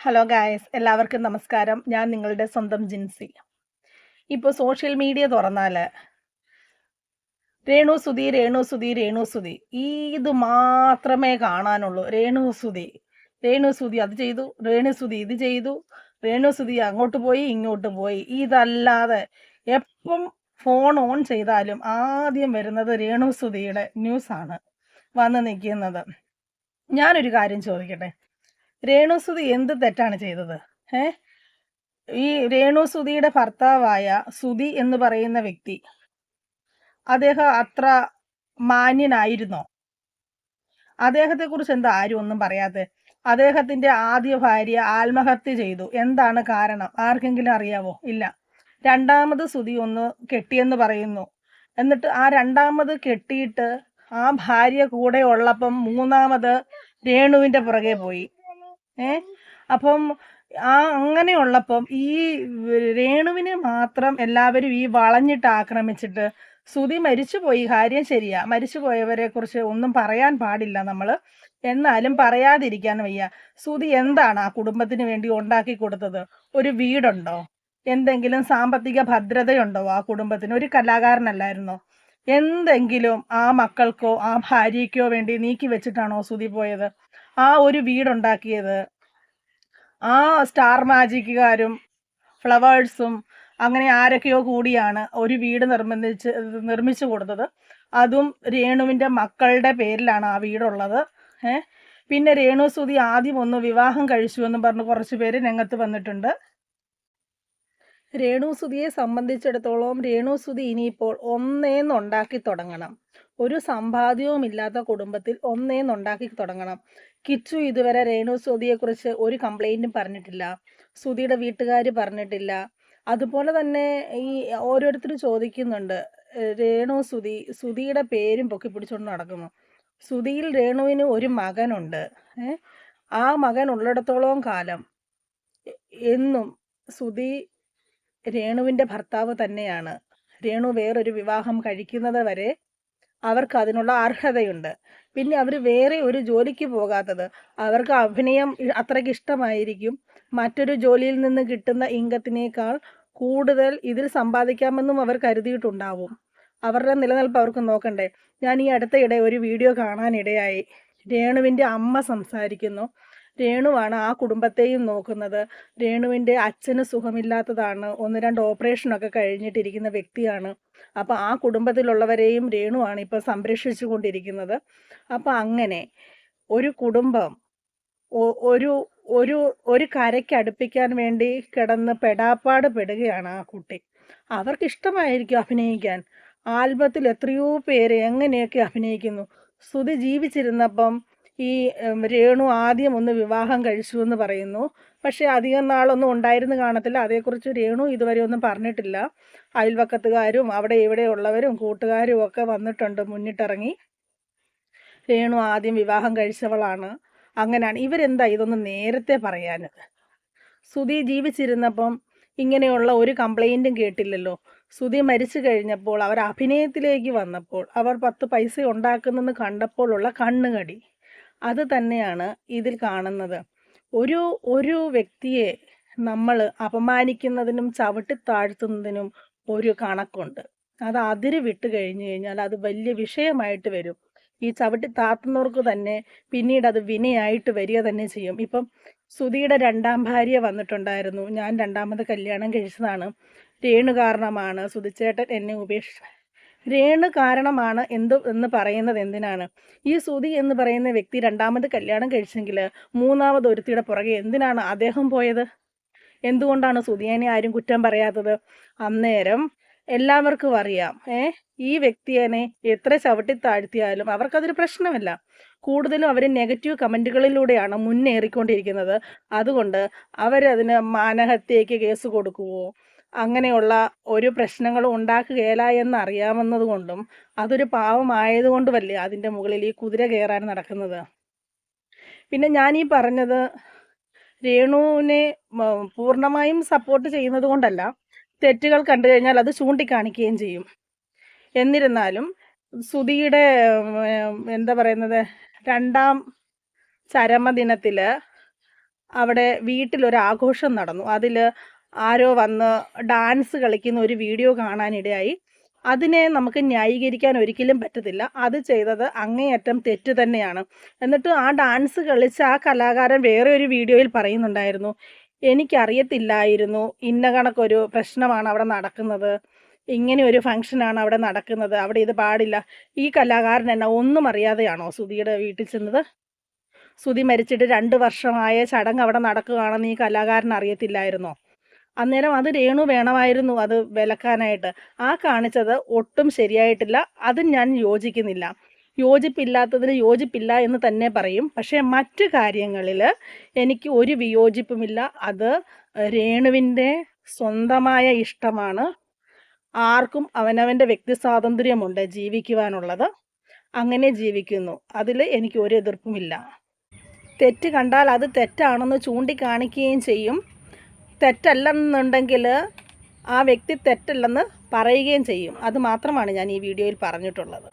Hello guys എല്ലാവർക്കും നമസ്കാരം. ഞാൻ നിങ്ങളുടെ സ്വന്തം ജിൻസി. ഇപ്പോൾ സോഷ്യൽ മീഡിയ തുറന്നാൽ രേണു സുതി രേണു സുതി രേണു സുതി ഇത് മാത്രമേ കാണാനുള്ളൂ. രേണു സുതി രേണു സുതി അത് ചെയ്തു. രേണു സുതി ഇത് ചെയ്തു. രേണു സുതി അങ്ങോട്ട് പോയി ഇങ്ങോട്ട് പോയി. ഇതല്ലാതെ എപ്പം ഫോൺ ഓൺ ചെയ്താലും ആദ്യം വരുന്നത് രേണു സുതിയുടെ ന്യൂസാണ് വന്ന് നിൽക്കുന്നത്. ഞാനൊരു കാര്യം ചോദിക്കട്ടെ? രേണുസുതി എന്ത് തെറ്റാണ് ചെയ്തത്? ഏ ഈ രേണുസുതിയുടെ ഭർത്താവായ സുതി എന്ന് പറയുന്ന വ്യക്തി അദ്ദേഹം അത്ര മാന്യനായിരുന്നോ? അദ്ദേഹത്തെ കുറിച്ച് എന്താ ആരും ഒന്നും പറയാതെ അദ്ദേഹത്തിന്റെ ആദ്യ ഭാര്യ ആത്മഹത്യ ചെയ്തു. എന്താണ് കാരണം? ആർക്കെങ്കിലും അറിയാവോ? ഇല്ല. രണ്ടാമത് സുതി ഒന്ന് കെട്ടിയെന്ന് പറയുന്നു. എന്നിട്ട് ആ രണ്ടാമത് കെട്ടിയിട്ട് ആ ഭാര്യ കൂടെ ഉള്ളപ്പം മൂന്നാമത് രേണുവിന്റെ പുറകെ പോയി. ഏ? അപ്പം ആ അങ്ങനെയുള്ളപ്പം ഈ രേണുവിനെ മാത്രം എല്ലാവരും ഈ വളഞ്ഞിട്ട് ആക്രമിച്ചിട്ട് സുതി മരിച്ചുപോയി. കാര്യം ശരിയാ. മരിച്ചുപോയവരെ കുറിച്ച് ഒന്നും പറയാൻ പാടില്ല നമ്മൾ എന്നാലും പറയാതിരിക്കാൻ വയ്യ. സുതി എന്താണ് ആ കുടുംബത്തിന് വേണ്ടി ഉണ്ടാക്കി കൊടുത്തത്? ഒരു വീടുണ്ടോ? എന്തെങ്കിലും സാമ്പത്തിക ഭദ്രതയുണ്ടോ ആ കുടുംബത്തിന്? ഒരു കലാകാരനല്ലായിരുന്നോ? എന്തെങ്കിലും ആ മക്കൾക്കോ ആ ഭാര്യയ്ക്കോ വേണ്ടി നീക്കി വെച്ചിട്ടാണോ സുതി പോയത്? ആ ഒരു വീടുണ്ടാക്കിയത്. ആ സ്റ്റാർ മാജിക്കുകാരും ഫ്ലവേഴ്സും അങ്ങനെ ആരൊക്കെയോ കൂടിയാണ് ഒരു വീട് നിർമ്മിച്ച് നിർമ്മിച്ചു കൊടുത്തത്. അതും രേണുവിന്റെ മക്കളുടെ പേരിലാണ് ആ വീടുള്ളത്. ഏ? പിന്നെ രേണു സുതി ആദ്യം ഒന്ന് വിവാഹം കഴിച്ചു എന്ന് പറഞ്ഞ് കുറച്ച് പേര് രംഗത്ത് വന്നിട്ടുണ്ട്. രേണു സുതിയെ സംബന്ധിച്ചിടത്തോളം രേണു സുതി ഇനിയിപ്പോൾ ഒന്നേന്നുണ്ടാക്കി തുടങ്ങണം. ഒരു സമ്പാദ്യവുമില്ലാത്ത കുടുംബത്തിൽ ഒന്നേന്നുണ്ടാക്കി തുടങ്ങണം. കിച്ചു ഇതുവരെ രേണു സുതിയെക്കുറിച്ച് ഒരു കംപ്ലൈന്റും പറഞ്ഞിട്ടില്ല. സുതിയുടെ വീട്ടുകാർ പറഞ്ഞിട്ടില്ല. അതുപോലെ തന്നെ ഈ ഓരോരുത്തരും ചോദിക്കുന്നുണ്ട് രേണു സുതി സുതിയുടെ പേരും പൊക്കി പിടിച്ചുകൊണ്ട് നടക്കുന്നു. സുതിയിൽ രേണുവിന് ഒരു മകനുണ്ട്. ആ മകൻ ഉള്ളിടത്തോളം കാലം എന്നും സുതി രേണുവിന്റെ ഭർത്താവ് തന്നെയാണ്. രേണു വേറൊരു വിവാഹം കഴിക്കുന്നത് വരെ അവർക്ക് അതിനുള്ള അർഹതയുണ്ട്. പിന്നെ അവർ വേറെ ഒരു ജോലിക്ക് പോകാത്തത്. അവർക്ക് അഭിനയം അത്രയ്ക്ക് ഇഷ്ടമായിരിക്കും. മറ്റൊരു ജോലിയിൽ നിന്ന് കിട്ടുന്ന ഇംഗത്തിനേക്കാൾ കൂടുതൽ ഇതിൽ സമ്പാദിക്കാമെന്നും അവർ കരുതിയിട്ടുണ്ടാവും. അവരുടെ നിലനിൽപ്പ് അവർക്ക് നോക്കണ്ടേ. ഞാൻ ഈ അടുത്തയിടെ ഒരു വീഡിയോ കാണാനിടയായി. രേണുവിന്റെ അമ്മ സംസാരിക്കുന്നു. രേണുവാണ് ആ കുടുംബത്തെയും നോക്കുന്നത്. രേണുവിന്റെ അച്ഛന് സുഖമില്ലാത്തതാണ്. ഒന്ന് രണ്ട് ഓപ്പറേഷനൊക്കെ കഴിഞ്ഞിട്ടിരിക്കുന്ന വ്യക്തിയാണ്. അപ്പോൾ ആ കുടുംബത്തിലുള്ളവരെയും രേണുവാണ് ഇപ്പോൾ സംരക്ഷിച്ചു കൊണ്ടിരിക്കുന്നത് അപ്പോൾ അങ്ങനെ ഒരു കുടുംബം ഒരു ഒരു ഒരു കരയ്ക്ക് അടുപ്പിക്കാൻ വേണ്ടി കിടന്ന് പെടാപ്പാട് പെടുകയാണ് ആ കുട്ടി. അവർക്ക് ഇഷ്ടമായിരിക്കും അഭിനയിക്കാൻ. ആൽബത്തിൽ എത്രയോ പേര് എങ്ങനെയൊക്കെ അഭിനയിക്കുന്നു. ശ്രുതി ജീവിച്ചിരുന്നപ്പം ഈ രേണു ആദ്യം ഒന്ന് വിവാഹം കഴിച്ചു എന്ന് പറയുന്നു. പക്ഷേ അധികം നാളൊന്നും ഉണ്ടായിരുന്നു കാണത്തില്ല. അതേക്കുറിച്ച് രേണു ഇതുവരെ ഒന്നും പറഞ്ഞിട്ടില്ല. അയൽവക്കത്തുകാരും അവിടെ ഇവിടെ ഉള്ളവരും കൂട്ടുകാരും ഒക്കെ വന്നിട്ടുണ്ട് മുന്നിട്ടിറങ്ങി. രേണു ആദ്യം വിവാഹം കഴിച്ചവളാണ്. അങ്ങനെയാണ്. ഇവരെന്താ ഇതൊന്ന് നേരത്തെ പറയാനത് സുധി ജീവിച്ചിരുന്നപ്പം ഇങ്ങനെയുള്ള ഒരു കംപ്ലൈന്റും കേട്ടില്ലല്ലോ. സുധി മരിച്ചു കഴിഞ്ഞപ്പോൾ അവർ അഭിനയത്തിലേക്ക് വന്നപ്പോൾ അവർ പത്ത് പൈസ ഉണ്ടാക്കുന്നെന്ന് കണ്ടപ്പോഴുള്ള കണ്ണുകടി. അത് തന്നെയാണ് ഇതിൽ കാണുന്നത്. ഒരു ഒരു വ്യക്തിയെ നമ്മൾ അപമാനിക്കുന്നതിനും ചവിട്ടി താഴ്ത്തുന്നതിനും ഒരു കണക്കുണ്ട്. അത് അതിര് വിട്ട് കഴിഞ്ഞു കഴിഞ്ഞാൽ അത് വലിയ വിഷയമായിട്ട് വരും. ഈ ചവിട്ടി താത്തുന്നവർക്ക് തന്നെ പിന്നീട് അത് വിനയായിട്ട് വരിക തന്നെ ചെയ്യും. ഇപ്പം സുധിയുടെ രണ്ടാം ഭാര്യ വന്നിട്ടുണ്ടായിരുന്നു. ഞാൻ രണ്ടാമത് കല്യാണം കഴിച്ചതാണ്. രേണു കാരണമാണ് സുധിച്ചേട്ടൻ എന്നെ ഉപേക്ഷിച്ചു രേണു കാരണമാണ് എന്ത് എന്ന് പറയുന്നത് എന്തിനാണ്? ഈ സുതി എന്ന് പറയുന്ന വ്യക്തി രണ്ടാമത് കല്യാണം കഴിച്ചെങ്കിൽ മൂന്നാമത് ഒരുത്തിയുടെ പുറകെ എന്തിനാണ് അദ്ദേഹം പോയത്? എന്തുകൊണ്ടാണ് സുതിയനെ ആരും കുറ്റം പറയാത്തത്? അന്നേരം എല്ലാവർക്കും അറിയാം ഏ? ഈ വ്യക്തിയെ എത്ര ചവിട്ടി താഴ്ത്തിയാലും അവർക്കതൊരു പ്രശ്നമല്ല. കൂടുതലും അവർ നെഗറ്റീവ് കമന്റുകളിലൂടെയാണ് മുന്നേറിക്കൊണ്ടിരിക്കുന്നത്. അതുകൊണ്ട് അവരതിന് മാനഹത്യയ്ക്ക് കേസ് കൊടുക്കുവോ? അങ്ങനെയുള്ള ഒരു പ്രശ്നങ്ങളും ഉണ്ടാക്കുകയില്ല എന്ന് അറിയാമെന്നതുകൊണ്ടും അതൊരു പാവമായതുകൊണ്ടുമല്ലേ അതിന്റെ മുകളിൽ ഈ കുതിര കയറാൻ നടക്കുന്നത്? പിന്നെ ഞാൻ ഈ പറഞ്ഞത് രേണുവിനെ പൂർണമായും സപ്പോർട്ട് ചെയ്യുന്നത് കൊണ്ടല്ല തെറ്റുകൾ കണ്ടു കഴിഞ്ഞാൽ അത് ചൂണ്ടിക്കാണിക്കുകയും ചെയ്യും. എന്നിരുന്നാലും സുധിയുടെ എന്താ പറയുന്നത് രണ്ടാം ചരമദിനത്തിൽ അവിടെ വീട്ടിലൊരു ആഘോഷം നടന്നു. അതിൽ ആരോ വന്ന് ഡാൻസ് കളിക്കുന്ന ഒരു വീഡിയോ കാണാനിടയായി. അതിനെ നമുക്ക് ന്യായീകരിക്കാൻ ഒരിക്കലും പറ്റത്തില്ല. അത് ചെയ്തത് അങ്ങേയറ്റം തെറ്റ് തന്നെയാണ്. എന്നിട്ട് ആ ഡാൻസ് കളിച്ച ആ കലാകാരൻ വേറെ ഒരു വീഡിയോയിൽ പറയുന്നുണ്ടായിരുന്നു. എനിക്കറിയത്തില്ലായിരുന്നു. ഇന്ന കണക്കൊരു പ്രശ്നമാണ് അവിടെ നടക്കുന്നത്. ഇങ്ങനെ ഒരു ഫംഗ്ഷനാണ് അവിടെ നടക്കുന്നത്. അവിടെ ഇത് പാടില്ല. ഈ കലാകാരൻ എന്നാ ഒന്നും അറിയാതെയാണോ സുധിയുടെ വീട്ടിൽ ചെന്നത്? സുധി മരിച്ചിട്ട് രണ്ട് വർഷമായ ചടങ്ങ് അവിടെ നടക്കുകയാണെന്ന് ഈ കലാകാരൻ അറിയത്തില്ലായിരുന്നോ? അന്നേരം അത് രേണു വേണമായിരുന്നു അത് വിലക്കാനായിട്ട്. ആ കാണിച്ചത് ഒട്ടും ശരിയായിട്ടില്ല. അത് ഞാൻ യോജിക്കുന്നില്ല. യോജിപ്പില്ലാത്തതിന് യോജിപ്പില്ല എന്ന് തന്നെ പറയും. പക്ഷേ മറ്റു കാര്യങ്ങളിൽ എനിക്ക് ഒരു വിയോജിപ്പുമില്ല. അത് രേണുവിന്റെ സ്വന്തമായ ഇഷ്ടമാണ്. ആർക്കും അവനവന്റെ വ്യക്തി സ്വാതന്ത്ര്യമുണ്ട് ജീവിക്കുവാനുള്ളത്. അങ്ങനെ ജീവിക്കുന്നു. അതിൽ എനിക്ക് ഒരു എതിർപ്പുമില്ല. തെറ്റ് കണ്ടാൽ അത് തെറ്റാണെന്ന് ചൂണ്ടിക്കാണിക്കുകയും ചെയ്യും. തെറ്റല്ലെന്നുണ്ടെങ്കിൽ ആ വ്യക്തി തെറ്റല്ലെന്ന് പറയുകയും ചെയ്യും. അത് മാത്രമാണ് ഞാൻ ഈ വീഡിയോയിൽ പറഞ്ഞിട്ടുള്ളത്.